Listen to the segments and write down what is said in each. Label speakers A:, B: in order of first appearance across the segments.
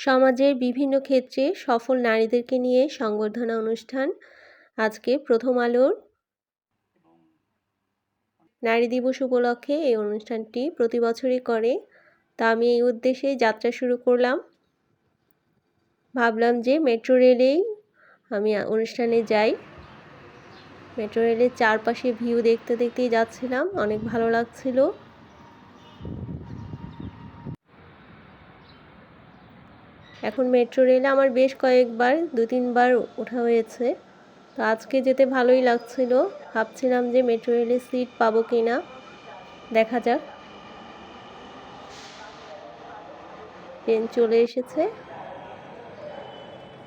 A: সমাজের বিভিন্ন ক্ষেত্রে সফল নারীদেরকে নিয়ে সংবর্ধনা অনুষ্ঠান। আজকে প্রথম আলোর নারী দিবস উপলক্ষে এই অনুষ্ঠানটি প্রতি বছরই করে। তা আমি এই উদ্দেশ্যে যাত্রা শুরু করলাম। ভাবলাম যে মেট্রো রেলেই আমি অনুষ্ঠানে যাই। মেট্রো রেলের চারপাশে ভিউ দেখতে দেখতেই যাচ্ছিলাম, অনেক ভালো লাগছিল। এখন মেট্রো রেলে আমার বেশ কয়েকবার দু তিনবার ওঠা হয়েছে। তো আজকে যেতে ভালোই লাগছিল। ভাবছিলাম যে মেট্রো রেলে সিট পাবো কি না দেখা যাক। ট্রেন চলে এসেছে।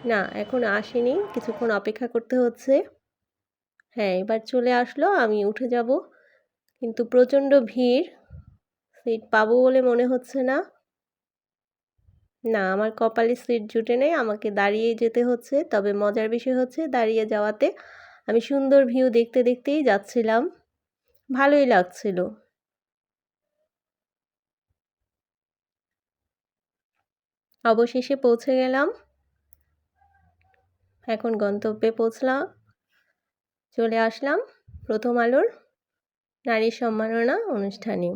A: না, এখন আসেনি। কিছুক্ষণ অপেক্ষা করতে হচ্ছে। হ্যাঁ এবার চলে আসলো, আমি উঠে যাব। কিন্তু প্রচণ্ড ভিড়। সিট পাবো বলে মনে হচ্ছে না। না, আমার কপালে সিট জুটে নেই, আমাকে দাঁড়িয়ে যেতে হচ্ছে। তবে মজার বিষয় হচ্ছে দাঁড়িয়ে যাওয়াতে আমি সুন্দর ভিউ দেখতে দেখতেই যাচ্ছিলাম। ভালোই লাগছিল। অবশেষে পৌঁছে গেলাম। এখন গন্তব্যে পৌঁছলাম চলে আসলাম প্রথম আলোর নারী সম্মাননা অনুষ্ঠানে।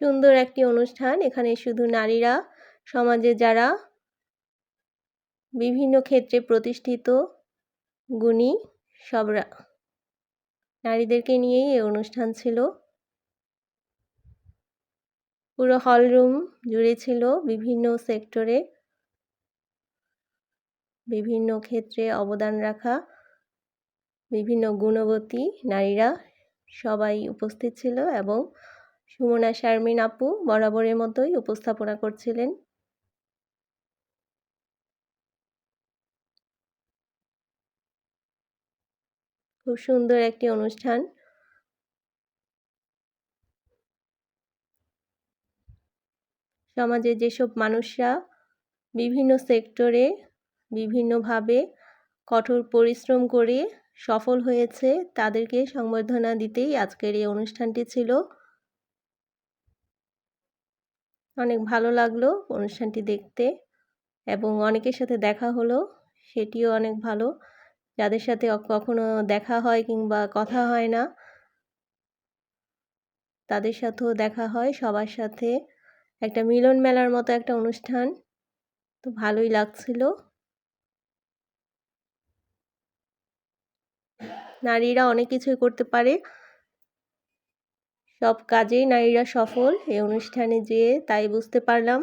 A: সুন্দর একটি অনুষ্ঠান। এখানে শুধু নারীরা, সমাজে যারা বিভিন্ন ক্ষেত্রে প্রতিষ্ঠিত গুণী, সবরা নারীদেরকে নিয়েই এই অনুষ্ঠান ছিল। পুরো হলরুম জুড়ে ছিল বিভিন্ন সেক্টরে। বিভিন্ন ক্ষেত্রে অবদান রাখা, বিভিন্ন গুণবতী নারীরা সবাই উপস্থিত ছিল এবং সুমনা শারমিন আপু বরাবরের মতোই উপস্থাপনা করছিলেন। খুব সুন্দর একটি অনুষ্ঠান। সমাজে যেসব মানুষরা বিভিন্ন সেক্টরে বিভিন্নভাবে কঠোর পরিশ্রম করে সফল হয়েছে, তাদেরকে সংবর্ধনা দিতেই আজকের এই অনুষ্ঠানটি ছিল। অনেক ভালো লাগল অনুষ্ঠানটি দেখতে এবং অনেকের সাথে দেখা হলো, সেটিও অনেক ভালো। যাদের সাথে কখনো দেখা হয় কিংবা কথা হয় না, তাদের সাথেও দেখা হয়। সবার সাথে একটা মিলন মেলার মতো একটা অনুষ্ঠান। তো ভালোই লাগছিল। নারীরা অনেক কিছুই করতে পারে। সব কাজেই নারীরা সফল। এই অনুষ্ঠানে যেয়ে তাই বুঝতে পারলাম।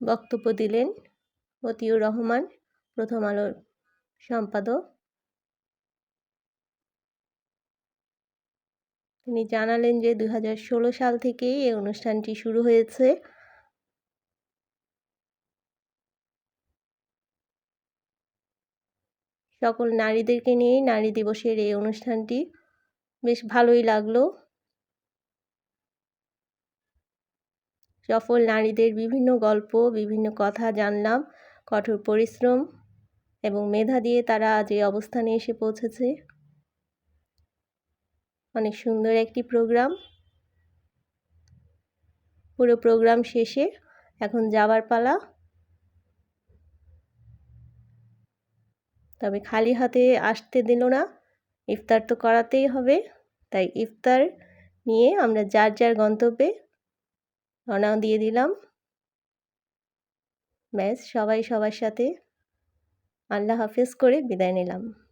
A: বক্তব্য দিলেন মতিউর রহমান, প্রথম আলোর সম্পাদক। তিনি জানালেন যে, দুই হাজার ষোলো সাল থেকেই এই অনুষ্ঠানটি শুরু হয়েছে। সকল নারীদেরকে নিয়েই নারী দিবসের এই অনুষ্ঠানটি বেশ ভালোই লাগল। সফল নারীদের বিভিন্ন গল্প, বিভিন্ন কথা জানলাম, কঠোর পরিশ্রম এবং মেধা দিয়ে তারা আজ এই অবস্থানে এসে পৌঁছেছে। অনেক সুন্দর একটি প্রোগ্রাম পুরো প্রোগ্রাম শেষে এখন যাবার পালা। তবে খালি হাতে আসতে দিল না। ইফতার তো করাতেই হবে। তাই ইফতার নিয়ে আমরা যার যার গন্তব্যে রওনা দিয়ে দিলাম। ব্যাস, সবাই সবার সাথে আল্লাহ হাফেজ করে বিদায় নিলাম।